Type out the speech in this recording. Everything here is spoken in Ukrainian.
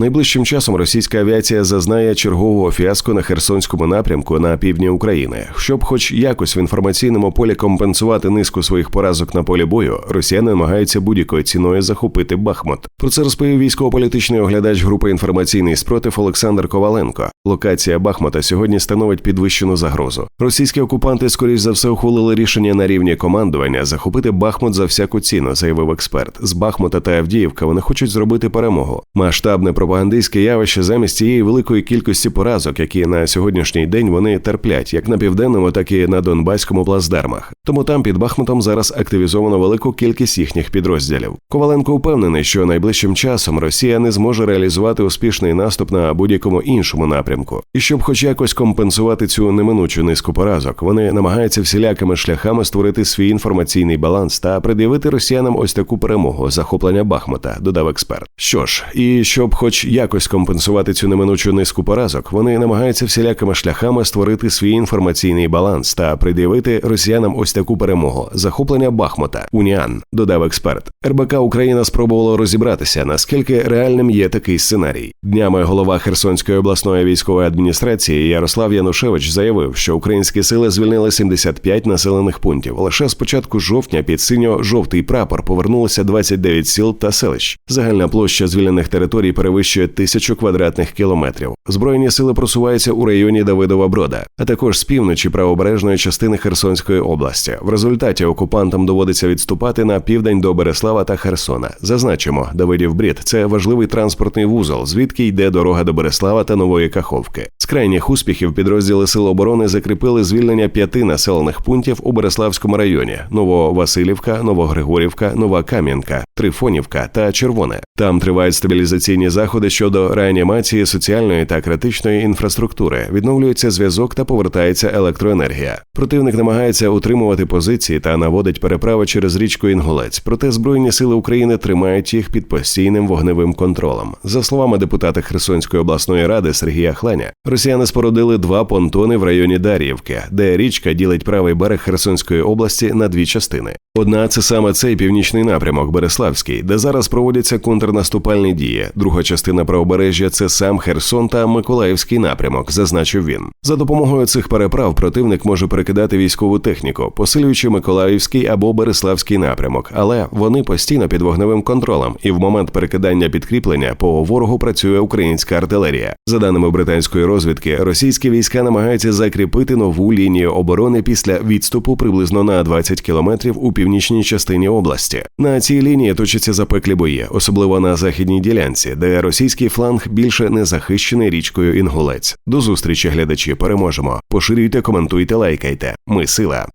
Найближчим часом російська авіація зазнає чергового фіаско на Херсонському напрямку на півдні України. Щоб, хоч якось в інформаційному полі компенсувати низку своїх поразок на полі бою, росіяни намагаються будь-якою ціною захопити Бахмут. Про це розповів військово-політичний оглядач групи інформаційний спротив Олександр Коваленко. Локація Бахмута сьогодні становить підвищену загрозу. Російські окупанти, скоріш за все, ухвалили рішення на рівні командування захопити Бахмут за всяку ціну, заявив експерт. З Бахмута та Авдіївка вони хочуть зробити перемогу. Масштабне пропагандистське явище замість цієї великої кількості поразок, які на сьогоднішній день вони терплять, як на південному, так і на Донбаському плацдармах. Тому там під Бахмутом зараз активізовано велику кількість їхніх підрозділів. Коваленко впевнений, що найближчим часом Росія не зможе реалізувати успішний наступ на будь-якому іншому напрямку. І щоб, хоч якось компенсувати цю неминучу низку поразок, вони намагаються всілякими шляхами створити свій інформаційний баланс та пред'явити росіянам ось таку перемогу захоплення Бахмута, додав експерт. Що ж, і щоб, хоч якось компенсувати цю неминучу низку поразок, вони намагаються всілякими шляхами створити свій інформаційний баланс та пред'явити росіянам ось таку перемогу захоплення Бахмута. Уніан додав експерт. РБК Україна спробувало розібратися, наскільки реальним є такий сценарій. Днями голова Херсонської обласної військової адміністрації Ярослав Янушевич заявив, що українські сили звільнили 75 населених пунктів. Лише з початку жовтня під синьо-жовтий прапор повернулося 29 сіл та селищ. Загальна площа звільнених територій перевищує тисячу квадратних кілометрів. Збройні сили просуваються у районі Давидова Брода, а також з півночі правобережної частини Херсонської області. В результаті окупантам доводиться відступати на південь до Береслава та Херсона. Зазначимо, Давидів Брід це важливий транспортний вузол, звідки йде дорога до Береслава та Нової Каховки. З крайніх успіхів підрозділи Сил оборони закріпили звільнення п'яти населених пунктів у Береславському районі: Нововасилівка, Новогригорівка, Нова Кам'янка, Трифонівка та Червоне. Там тривають стабілізаційні заходи щодо реанімації соціальної та критичної інфраструктури, відновлюється зв'язок та повертається електроенергія. Противник намагається утримувати позиції та наводить переправи через річку Інгулець. Проте збройні сили України тримають їх під постійним вогневим контролем. За словами депутата Херсонської обласної ради Сергія Хланя, росіяни спорудили два понтони в районі Дар'ївки, де річка ділить правий берег Херсонської області на дві частини. Одна це саме цей північний напрямок Береславський, де зараз проводяться контрнаступальні дії. Друга частина правобережжя це сам Херсон та Миколаївський напрямок, зазначив він. За допомогою цих переправ противник може перекидати військову техніку, посилюючи Миколаївський або Береславський напрямок, але вони постійно під вогневим контролем, і в момент перекидання підкріплення по ворогу працює українська артилерія. За даними британської розвідки, російські війська намагаються закріпити нову лінію оборони після відступу приблизно на 20 кілометрів у північній частині області. На цій лінії точаться запеклі бої, особливо на західній ділянці, де російський фланг більше не захищений річкою Інгулець. До зустрічі, глядачі, переможемо. Поширюйте, коментуйте, лайкайте. Ми сила.